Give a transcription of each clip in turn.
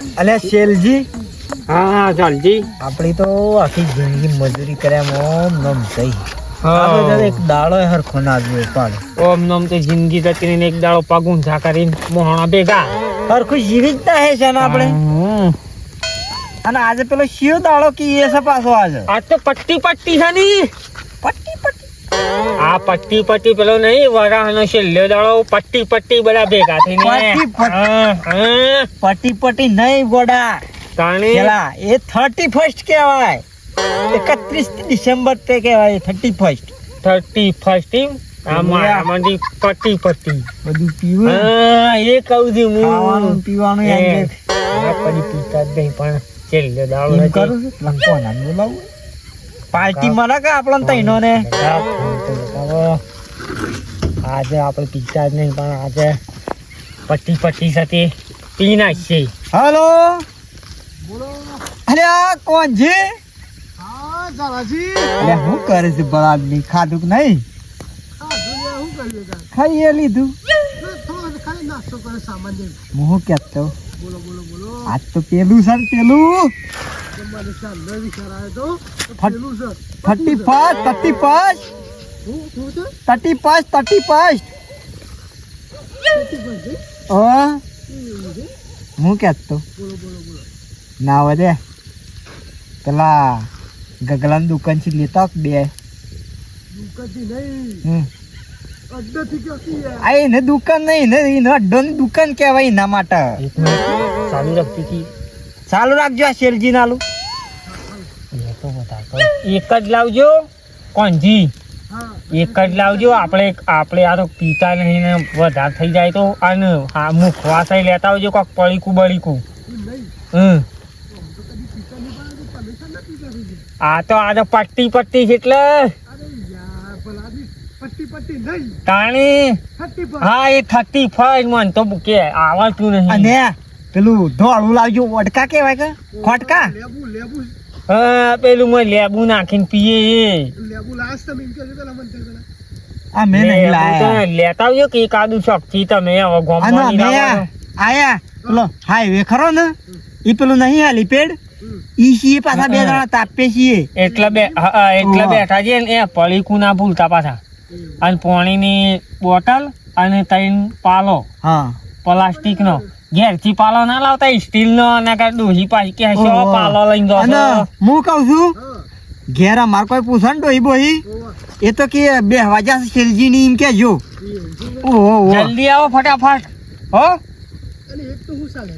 અલે શેલજી. હા ચાલજી. આપણી તો આખી જિંદગી મજૂરી કર્યા ઓમ નમ થઈ. એક દાડો હરખો ના જોયો પાડ. ઓમ નમ તો જિંદગી જતી ને એક દાડો પાગું ઝા કરીને મોહણા ભેગા. હરખું જીવી જ હે છે ને આપણે? અને આજે પેલો શિયો દાડો કી એ છે પાછો આજે. આ તો પટ્ટી પટ્ટી છે ની. આ પટ્ટી પટ્ટી પેલો નહીં વરાહનો છેલ્લો દાડો પટ્ટી પટ્ટી બધા ભેગા થઈને. પટ્ટી પટ્ટી. નહીં ગોડા. પેલા એ થર્ટી ફર્સ્ટ કહેવાય. એકત્રીસ ડિસેમ્બર તે કહેવાય થર્ટી ફર્સ્ટ થર્ટી ફર્સ્ટ આમાંથી પટ્ટી પટ્ટી. બધું પીવું? એ કહું છું હું. પીવાનું એમ પીતા જ નહીં પણ છેલ્લો દાડો કરું લંકો નામ બોલાવું. પાર્ટી મળે કે આપણને તઈનો ને. આજે આપણે પીતા જ નહીં પણ આજે પટ્ટી પટ્ટી સાથે પી નાખીએ હલો? અરે આ કોણ છે? અરે હું કરે છે બળાદની ખાધું કે નહીં? ખાઈએ લીધું. હું કહેતો બોલો બોલો બોલો. આજ તો પેલું સર પેલું. તમારે આવ્યો તો થર્ટી પાંચ થર્ટી પાંચ હું શું છે? થર્ટી પાંચ થર્ટી છે હા. હું કહેતો બોલો બોલો બોલો. ના વધે. પેલા ગગલાની દુકાન છે લેતા બે. દુકાનથી નહીં હમ. અડ્ડાથી ક્યાંથી યાર આ એને દુકાન નહીં ને એને અડ્ડોની દુકાન કહેવાય એના માટે. ચાલુ રાખતી હતી ચાલુ રાખજો આ શેરજી નાલું. એ તો બતાવતો. એક જ લાવજો. કોણજી એક જ લાવજો. આપણે આપણે આ તો પીતા નહીં ને વધારે થઈ જાય તો અને હા મુખવા લેતા આવજો કોક પડીકું બળીકું હમ. આ તો આ તો પટ્ટી પટ્ટી છે એટલે અરે યાર ભલાજી પટ્ટી પટ્ટી નહીં તાણી? હા એ થર્ટી ફાઈવ મન તો કે આવડતું નહીં. અને પેલું ધોળું લાવજો વડકા કેવાય કે? ખોટકા? લેબુ લેબુ. હા પેલું મેં લેબુ નાખીને પીએ એ. આ મેં નહીં લાયા. લેતા આવજો કે એકાદું શોખથી તમે હવે. આયા પેલો હાઈવે ખરો ને? એ પેલું નહીં હેલીપેડ હમ ઈ છીએ પાછા બે જણા તાપે છીએ? એટલે બે એટલે બેઠા છે ને એ પડીકું ના ભૂલતા પાછા. અને પાણીની બોટલ અને ત્રણ પાલો. હા. પ્લાસ્ટિક નો ઘેરથી પાલો ના લાવતા સ્ટીલ નો અને કાંઈ ડોહી પાછી કે હશે પાલો લઈને અને હું કઉ છું ઘેર અમાર કોઈ પૂછે ને ડોહી બોહી એ તો કે બે વાજા શેરજી ની એમ કેજો ઓહો. જલ્દી આવો ફટાફટ હો. અને એક તો હું ચાલે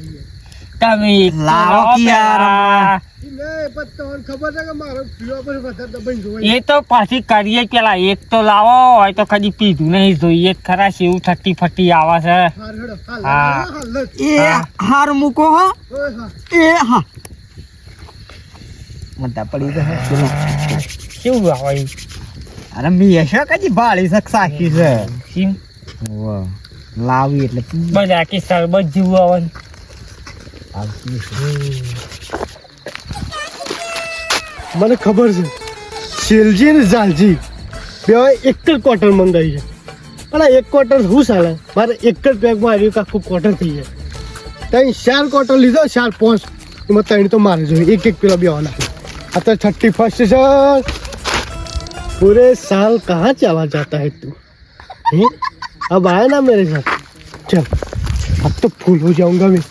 તમે લાવો કે યાર એ તો પાછી કરીએ પેલા. એક તો લાવો હોય તો કદી પીધું નહીં. જોઈએ ખરા એવું થટી ફટી આવે છે. એ હાર મૂકો હો. એ હા. મતા પડી તો કેવું આવે અરે મી હશે કદી ભાળી શક સાખી છે? લાવી એટલે. બધા કે શરબત જેવું આવે. મને ખબર છે શેલજી અને ઝાલજી બે એક જ ક્વાર્ટર મંગાવી છે પણ આ એક ક્વાર્ટર શું ચાલે મારે એક જ બેગમાં આવ્યું કે આખું ક્વાર્ટર થઈ જાય ત્યાં ચાર ક્વાર્ટર લીધો ચાર પાંચ એમાં ત્રણ તો મારે જોઈએ એક એક પેલા બેવાના આ તો થર્ટી ફર્સ્ટ છે પૂરે साल कहाँ चला जाता है तू हैं? अब आए ना मेरे साथ चल अब तो फूल हो जाऊंगा मैं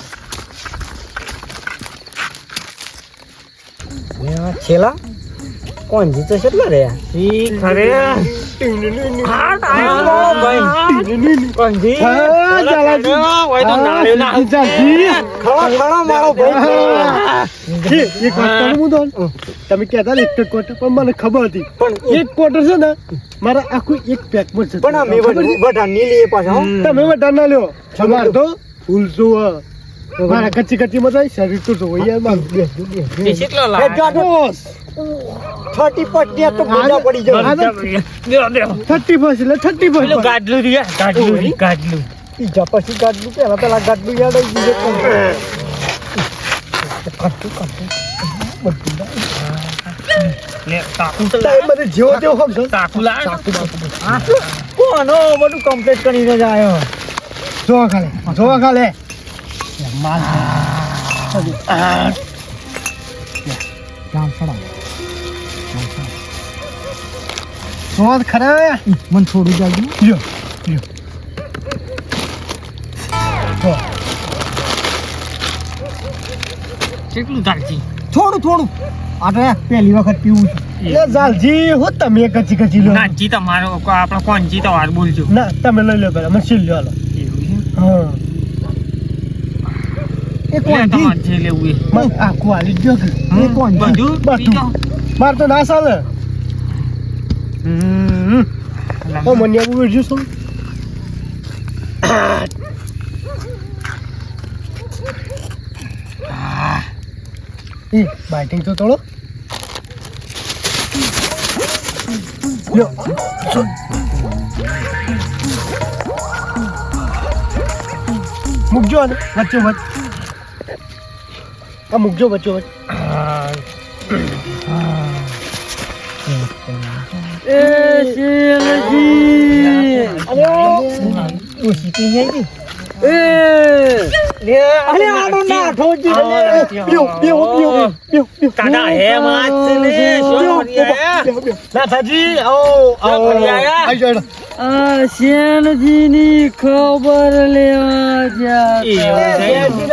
છેલ્લા કોણ જીતે છે એટલા રે? ઈ ખરે હા, આયો ભાઈ. કંજી. હા, હોય તો નાળિયો ના ખળો ખળો મારો ભાઈ. એ, તમે કહેતા એક જ ક્વાર્ટર પણ મને ખબર હતી. પણ એક ક્વાર્ટર છે ને મારા આખું એક પેકમાં છે. પણ અમે બધા ની લઈએ પાછા હો. તમે ના લ્યો. તમારે તો ફૂલ જોવે મારા કચ્ચી કચ્ચી મજા શરીર તો જોવે યાર મારું બે કેટલો એ લાવે? જો બોસ થર્ટી તો ગુંડા પડી જાય. થર્ટી ફર્સ્ટ એટલે થર્ટી ફર્સ્ટ ગાડલું રહ્યા, ગાડલું ગાડલું. બીજા પછી ગાડલું પેલા પેલા ગાડલું યાદ આવી બીજે કોણ? લે, ચાકુ તો મને જેવો તેવો સમજો ચાકુ લાવ. કોનો બધું કમ્પ્લીટ કરીને જ આવ્યો. જોવા ખાલે જોવા ખાલે. સ્વાદ ખરા મને થોડું જલ્દી લ્યો લ્યો કેટલું ચાલજી થોડું થોડું આ તો પહેલી વખત પીવું છું એ જાલજી હું તમે કચી કચી લો ના જીતા મારો આપણો કોણ જીતા વાર બોલજો. ના તમે લઈ લો પેલા મને સીલ લો. હા. એ લે કોણ તમારે જે લેવું એ મને આખું હાલી જ ગયો કે એ કોણ બધું બધું. પીજો. માર તો ના ચાલે હમ. ઓ મને આવું વેચ્યું છું એ બાઇટિંગ તો તોડો લ્યો. મૂકજો આને વચ્ચે વચ આ મૂકજો બચ્ચો એ શેલજી ઓછી પી જાય એ. અરે આનો નાઠો જ લ્યો, લ્યો, લ્યો, દાદા હે માત ને શું કરી ફરી આયા? આઈ જાઓ, આ શેનજીની ખબર લેવા ગયા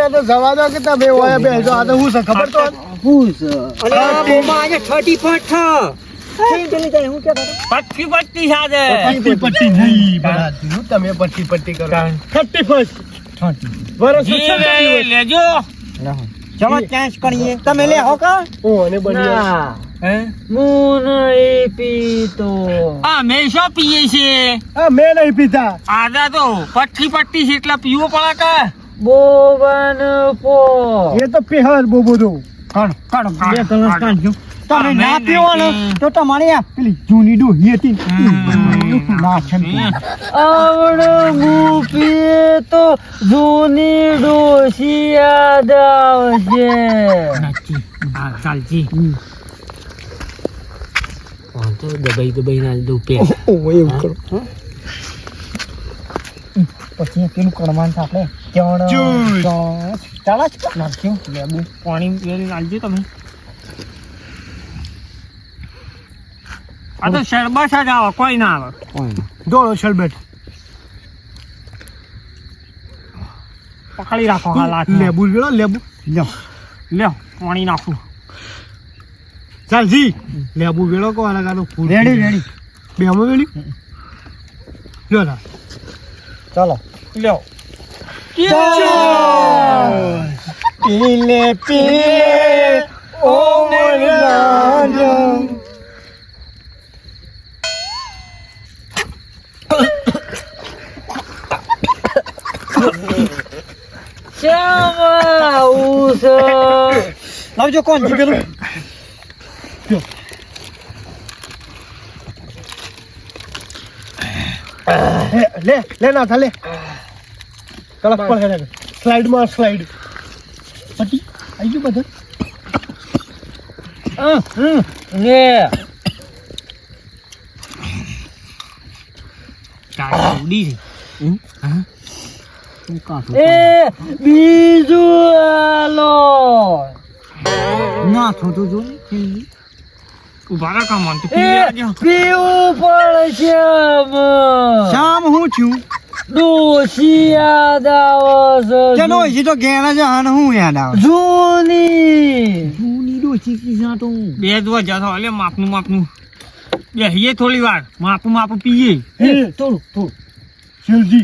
તો. જવા દો કે તમે ઓયા બેસો આ તો હું છે ખબર તો અરે આ બોમાં આજે થર્ટી ફર્સ્ટ થઈ પેલી તને હું. કહેતો હતો? પટ્ટી પટ્ટી સાથે પટ્ટી પટ્ટી નહીં બનાવતી તમે પટ્ટી પટ્ટી કરો? થર્ટી ફર્સ્ટ વર્ષ લેજો. ચલો ચાન્સ કરીએ તમે લે હો કા? હું અને બની હે હું? નહીં પીતો આ મેં શું પીએ છે? હા મેં નહીં પીતા આદા તો પટ્ટી પટ્ટી છે એટલે પીવો પડે કે? બોબન પો. એ તો પેહર બહુ બધું. કાઢો કાઢો બે કાઢો. કાઢજો. તમે ના પીવો ને તો તમારે આ પેલી જૂની ડોહી હતી. ને, હમ. ના છે ને. આવડો હું તો જૂની ડોસી યાદ આવશે ચાલજી. તો દબાઈ દબાઈ ના દઉં પે એવું કરો. પછી પેલું કરવાનું છે આપણે. ચણ. ચણ. ચાલે નાખ્યું લેબુ પાણી નાખજો તમે. આ તો શરબત જ આવે કોઈ ના આવે. દોડો શરબત પકડી રાખો હાલ લેબુ લ્યો લેબુ. લ્યો. લ્યો પાણી નાખું. ચાલજી લેબુ વેળો કો આલા ગાનો ફૂલ રેડી રેડી. બે અમે વેળી? લ્યો ના ચાલો લ્યો. પીલે પીલે ઓ મરદાના લાવજો કોણ જી પેલું લે લે લે ના થા લે કડક પર હેડે સ્લાઇડમાં સ્લાઇડ પટી આઈ ગયું બધું ને ઉડી એ બીજું આલો ના થોડું જો. ઊભા રાખો મન પીવું પડશે શામ હું છું? ડોસી યાદ આવે ચલો હજી તો ઘેર જ હાન હું યાદ આવે. જૂની. જૂની ડોસી કિસ્સા તો બે દવા જતો એટલે માપનું માપનું. બેહીએ થોડી વાર. માપનું માપનું પીએ. થોડું થોડું. શિવજી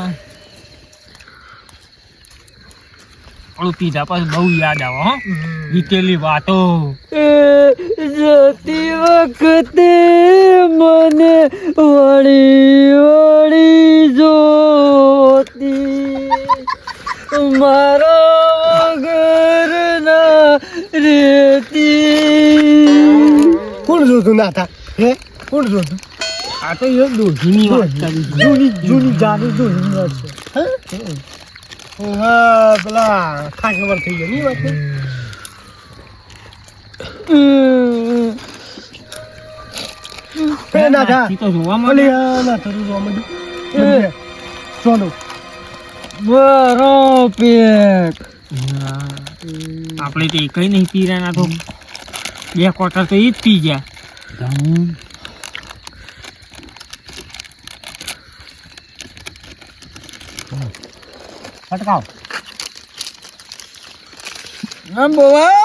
આપણું પીધા પાસ બહુ યાદ આવે હો. વીતેલી વાતો. જતી વખતે મને વળી વળી જોતી. મારા વગર ના રેતી. કોણ જોતું ના હતા હે? કોણ જોતું? આ તો એ દોહીની વાત કરી જૂની જૂની જાની દોહીની વાત છે. હે? હા પેલા ખાસ ખબર થઈ ગઈ. ની વાત નાથી તો જોવા મળે ઓલી આ ના નહીં તો. બે ક્વાર્ટર તો એ જ પી ગયા. ફટકાવ ના બોવા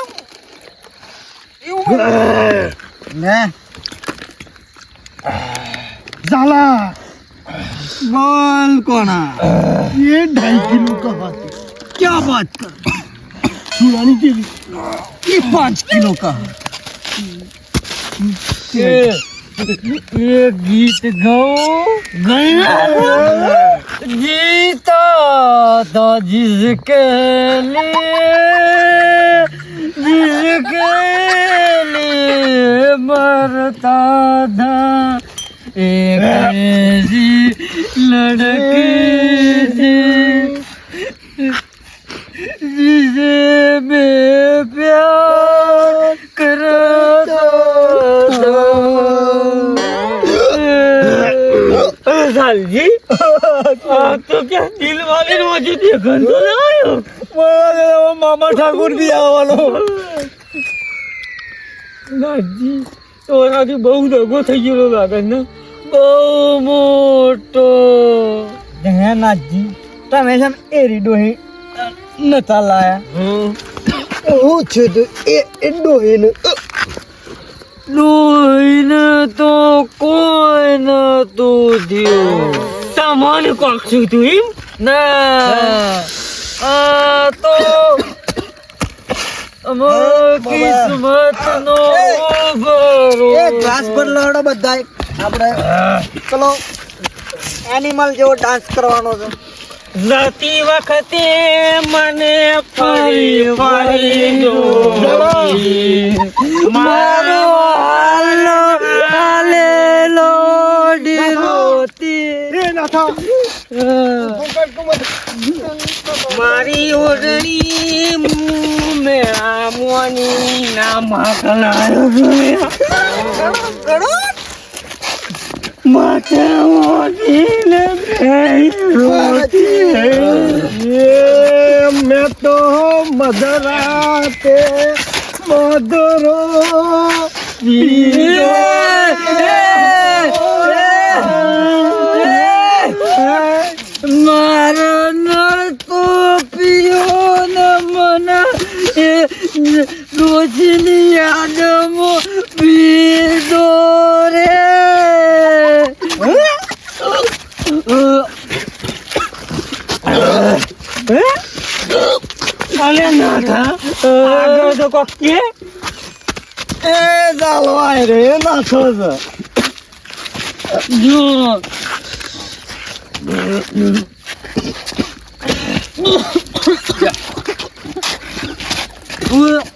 ને ઝાલા બોલ કોના ये ढाई किलो का हाथ है क्या बात कर चुरानी के लिए ये पाँच किलो का ये ये गीत गाओ जीता था जिसके लिए जिसके लिए मरता था एक ऐसी लड़की थी जिसे मैं प्यार करता લાલજી તો ક્યાં દિલ વાલે નો હજી તે ગંધો ના આવ્યો મામા ઠાકુરથી આવવાનો. લાલજી તો એનાથી બહુ દગો થઈ ગયો લાગે ને. બહુ મોટો. જગન્નાથજી તમે છે એ રીડો હે નતા લાયા. હું છે એ એ ડોહે ને લોહીને તો કોઈ નતું થયું. તમને કોક છું તું એમ? ના આ તો કિસ્મત નો ગ્લાસ પર લડો બધા આપણે ચલો એનિમલ જેવો ડાન્સ કરવાનો છે. જતી વખતે મને ફરી ફરી જોઈ મારો હાલો હાલે લોડી રોતી રે નાથા મારી ઓરડી મેળા મોની ના માકલાયો માથે મોટીને મેં તો મધરાતે મધરો મારો નળ તો પીયો ને મને રોજની યાદમાં અલે ના થા આગળ તો કોક કે એ ચાલો આય રે નાખો છે જો અલે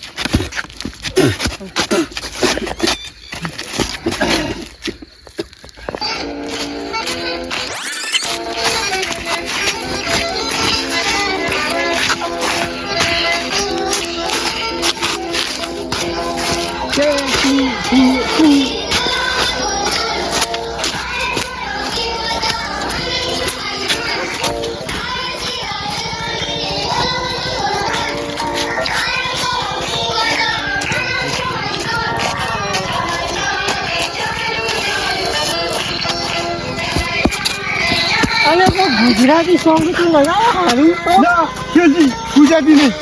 સોંગ તો લગાવો હારું. ના કેજી ગુજરાતી નહીં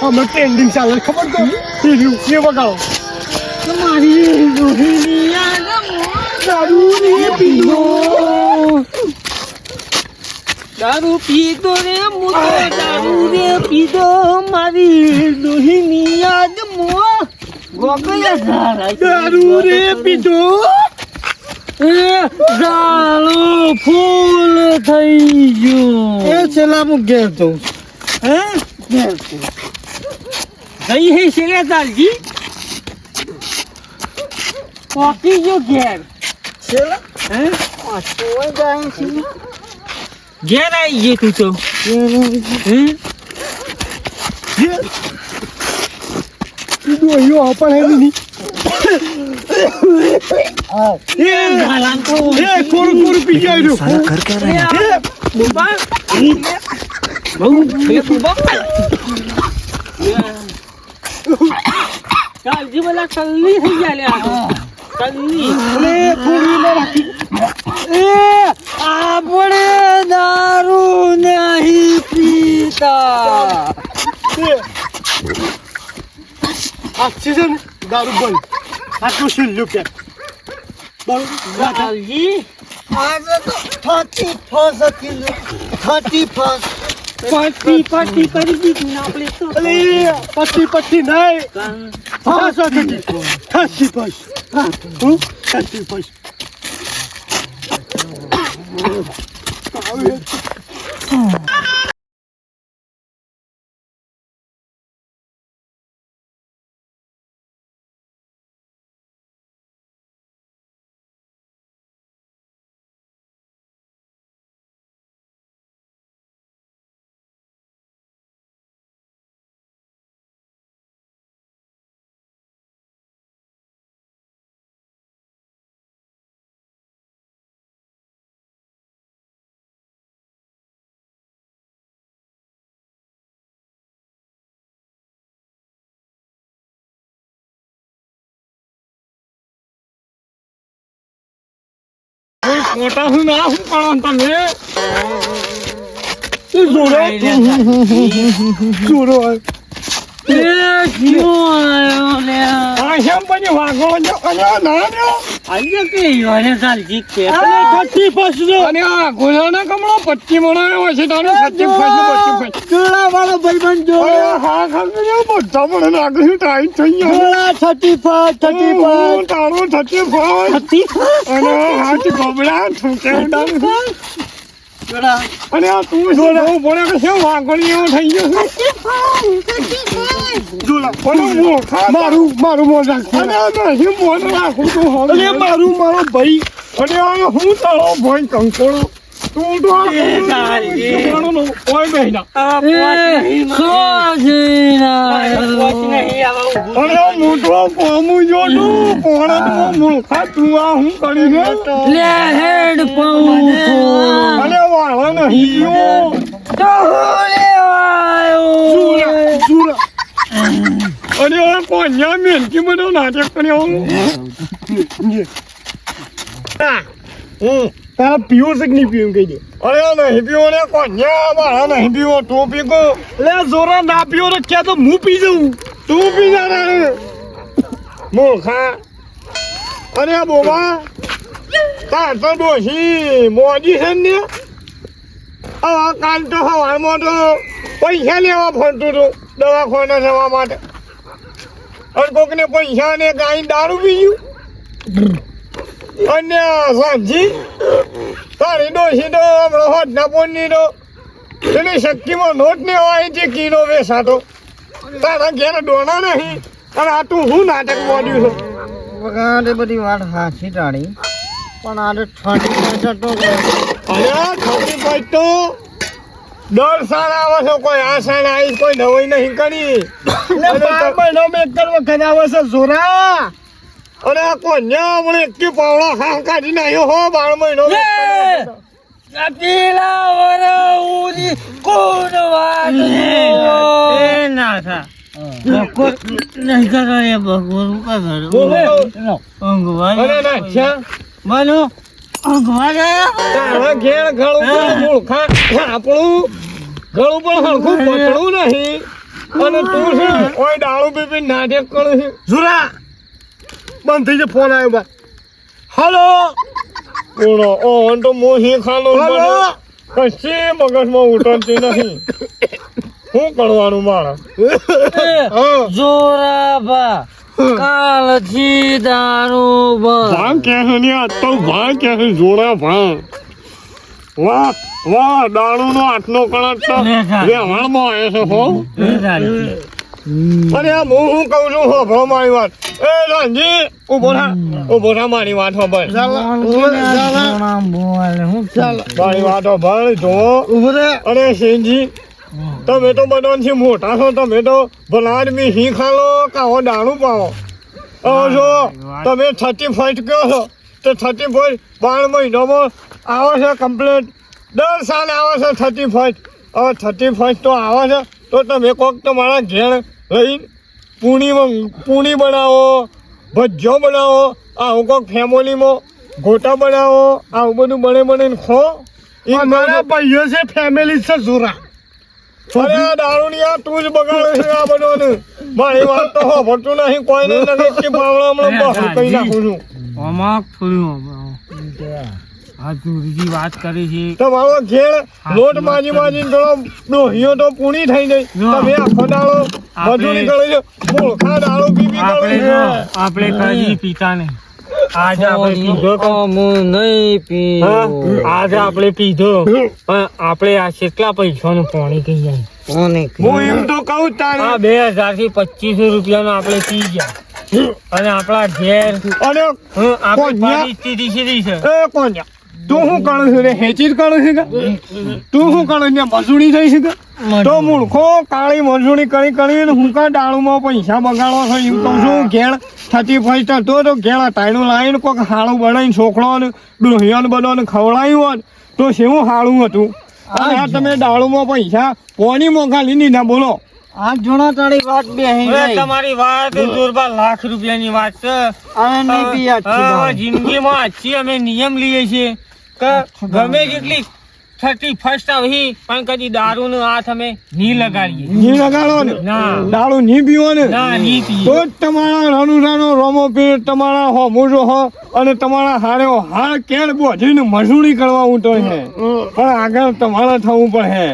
હમણાં ટ્રેન્ડિંગ ચાલે ખબર તો એ રહ્યું, એ વગાડો તમારી રોહિણી દારૂ રે પીધો. દારૂ પીધો રે મુતો દારૂ રે પીધો. મારી રોહિણી યાદમાં ગોગયા ધારા દારૂ રે પીધો. એ ઝાડો ફૂલ થઈ ગયું. એ છેલ્લા હું ઘેર જઉં હે? જઈ હે રે તાલજી? પોકી ગયો ઘેર. છેલ્લા? હે? જાય છે. ઘેર આવી ગયો તું તો. હે? હા કાલજી બોલા કલ્લી થઈ ગયા લે કલ્લી અલે થોડી લે રાખી એ આપણે દારૂ નહીં પીતા. આજથી દારૂ બંધ. આટલું છેલ્લું કે? બરોબર? આજે તો થર્ટી ફર્સ્ટ હતી થર્ટી ફર્સ્ટ. પાટી પાટી કરી દીધું આપણે તો. પટ્ટી પટ્ટી નહીં. કાન પાછો થતી થતી પાસ હું. થતી પાસ મોટા હું ના હું પણ તમે જોડો. જોડો થતી ફાસ અને હાથ ગબડા જોડા અને આ તું શું હું બોલે કે શું વાગણી એવો થઈ ગયો મારું મારું મોં રાખજો. અને આ બોલ રાખું તું હવે. મારું મારો ભાઈ. અને આ હું તારો ભાઈ કંકોળો હું આ કોન્યા મેલકી બધો નાટક કર્યો હમ તારા પીવું છે કે નહીં પીવું કહી દે. અરે નહીં પીવો ને કોન્યા મારા નહીં પીવો તું પીકો એટલે જોરા ના પીવો તો ક્યાં તો હું પી જઉં. તું પી જા ને. મૂર્ખા. અરે બોબા તાર તો ડોશી મોજી છે ને. આ કાલ તો સવારમાં તો પૈસા લેવા ફરતું હતું દવાખાને જવા માટે. અને કોકને પૈસા ને ગાય દારૂ પીયું અને સાંજી તારી ડોશી તો હમણાં હોટના પોનની તો એને શક્તિમાં નોટ ને હોય છે કિલો વેસાતો તારા ઘેર ડોના નહીં અને આ તું શું નાટક મોડ્યું છે? વગાડે બધી વાત હાચી ટાળી પણ આજે થર્ટી ફર્સ્ટ તો આ ખોટી ભાઈ તો દર સાલ આવે છે કોઈ આ સાલ આવી કોઈ નવાઈ નહીં કરી. એટલે બાર મહિનામાં એક વખત આવે છે જોરા. અને આ કોન્યા હમણાં એકથી પાવડા હા કાઢી નાખ્યો હો બાર મહિનો. અરે તારા ઘેર ગળું પણ મૂર્ખા આપણું ગળું પણ હરખું પતળું નહીં. અને તું છે કોઈ દારૂ પીપી નાટક કરે છે. જોરા. બંધ થઈ જાય ફોન આવ્યો બા હલો ઓણો ઓન તો મોહી ખાલો હલો કશી મગજમાં ઉતરતી નહીં શું કરવાનું મારે જોરાબા કાલથી દારૂ બંધ ભાંગ કે છે ને તો ભાંગ કે જોડા ભાંગ વાહ વાહ દારૂ નો આટલો કણક તો લે ખા. વ્યવહારમાં છે હો. અને આ હું હું કહું છું? હોભળો મારી વાત. એ રણજી ઊભો થા. ઊભો થા મારી વાત હોભળ મારી વાત હોભળ જો. ઊભો રે અરે સિંહજી તમે તો બધાથી મોટા છો તમે તો ભલા આદમી હી ખાલો કાવો દાણું પાવો. હવે જો તમે થર્ટી ફર્સ્ટ કહો છો તો થર્ટી ફર્સ્ટ બાર મહિનામાં આવે છે કમ્પ્લેટ. દર સાલ આવે છે થર્ટી ફર્સ્ટ હવે થર્ટી ફર્સ્ટ તો આવે છે તો તમે કોક તમારા ઘેર લઈને પૂણી પૂણી બનાવો ભજ્જો બનાવો આવું કોઈક ફેમિલીમાં ગોટા બનાવો આવું બધું બને બને ખો. એ મારા ભાઈઓ છે ફેમિલી છે જોરા. અરે આ દારૂડિયા તું જ બગાડે છે આ બધોને. મારી વાત તો હો ભટું નહીં કોઈને નથી કે બાવળામાં બહાર કહી નાખું છું. આમાં થોડું આ વાત કરી છે. તમારો ઘેર લોટ માજી માજી ગળો ડોહીઓ તો પૂણી થઈ ગઈ. તમે આખો દાડો મજૂરી કરે છે મૂળખા દાડો પી પી આપણે કદી પીતા નહીં આજે આપણે પીધો નહીં હા, આજે આપણે પીધો. પણ આપણે આ કેટલા પૈસાનું પાણી થઈ જાય? હું એમ તો કહું તારે. બે હજારથી પચીસો રૂપિયાનો આપણે પી ગયા. અને આપણા ઘેર અને? પરિસ્થિતિ સીધી છે? કોણ? તું શું કરે છે રે? હેચી જ કરે છે કે? તું શું કરે છે? મજૂરી થઈ છે કે? તો મૂર્ખો કાળી મજૂરી કરી કરીને હું કા ડાળુમાં પૈસા બગાડવા છો એમ કહું છું ઘેર થતી પૈસા તો તો ઘેર ટાઈનું લાવીને કોઈક હાળું બનાવીને છોકરો ને ડોહિયાને બધાને ખવડાવ્યું હોત. તો શેવું હાળું હતું? અને આ તમે ડાળુમાં પૈસા પોની મોંઘાલી દીધા બોલો. આ જૂના તારી વાત બે તમારી વાત દુર્બા લાખ રૂપિયાની વાત છે. જિંદગીમાં આજથી અમે નિયમ લઈએ છીએ. કે ગમે જેટલી થર્ટી ફર્સ્ટ આવી પણ કદી દારૂ નો હાથ અમે ની લગાડીએ. ની લગાડો ને. ના દારૂ ની પીવો ને તો પીએ. જ તમારા રનુરાનો રોમો પીર તમારા હો મોજો હો અને તમારા હારે હાર કેળ બોધીને મજૂરી કરવા ઉઠો છે પણ આગળ તમારે થવું પડે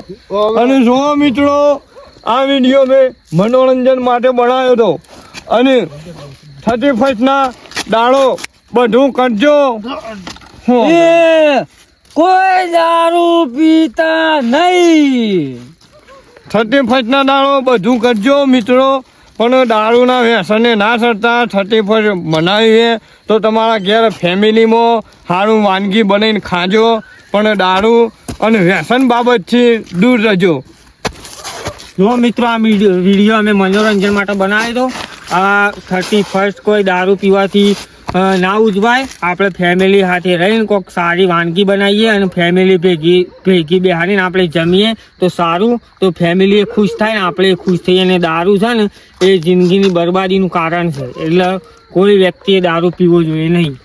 અને જો મિત્રો આ વીડિયો મેં મનોરંજન માટે બનાવ્યો હતો. અને થર્ટી ફર્સ્ટ ના દાડો બધું કરજો. હું. કોઈ દારૂ પીતા નહીં થર્ટી ફર્સ્ટ ના દાડો બધું કરજો મિત્રો પણ દારૂના વ્યસને ના ચડતા થર્ટી ફર્સ્ટ મનાવીએ તો તમારા ઘેર ફેમિલીમાં સારું વાનગી બનાવીને ખાજો પણ દારૂ અને વ્યસન બાબતથી દૂર રહેજો જો મિત્રો આ વીડિયો અમે મનોરંજન માટે બનાવી દો આ થર્ટી ફર્સ્ટ કોઈ દારૂ પીવાથી અ, ના ઉજવાય. આપણે ફેમિલી સાથે રહીને કોઈક સારી વાનગી બનાવીએ અને ફેમિલી ભેગી ભેગી બેહાડીને આપણે જમીએ તો સારું. તો ફેમિલી ખુશ થાય ને આપણે ખુશ થઈએ અને દારૂ છે ને એ જિંદગીની બરબાદીનું કારણ છે. એટલે કોઈ વ્યક્તિએ દારૂ પીવો જોઈએ નહીં.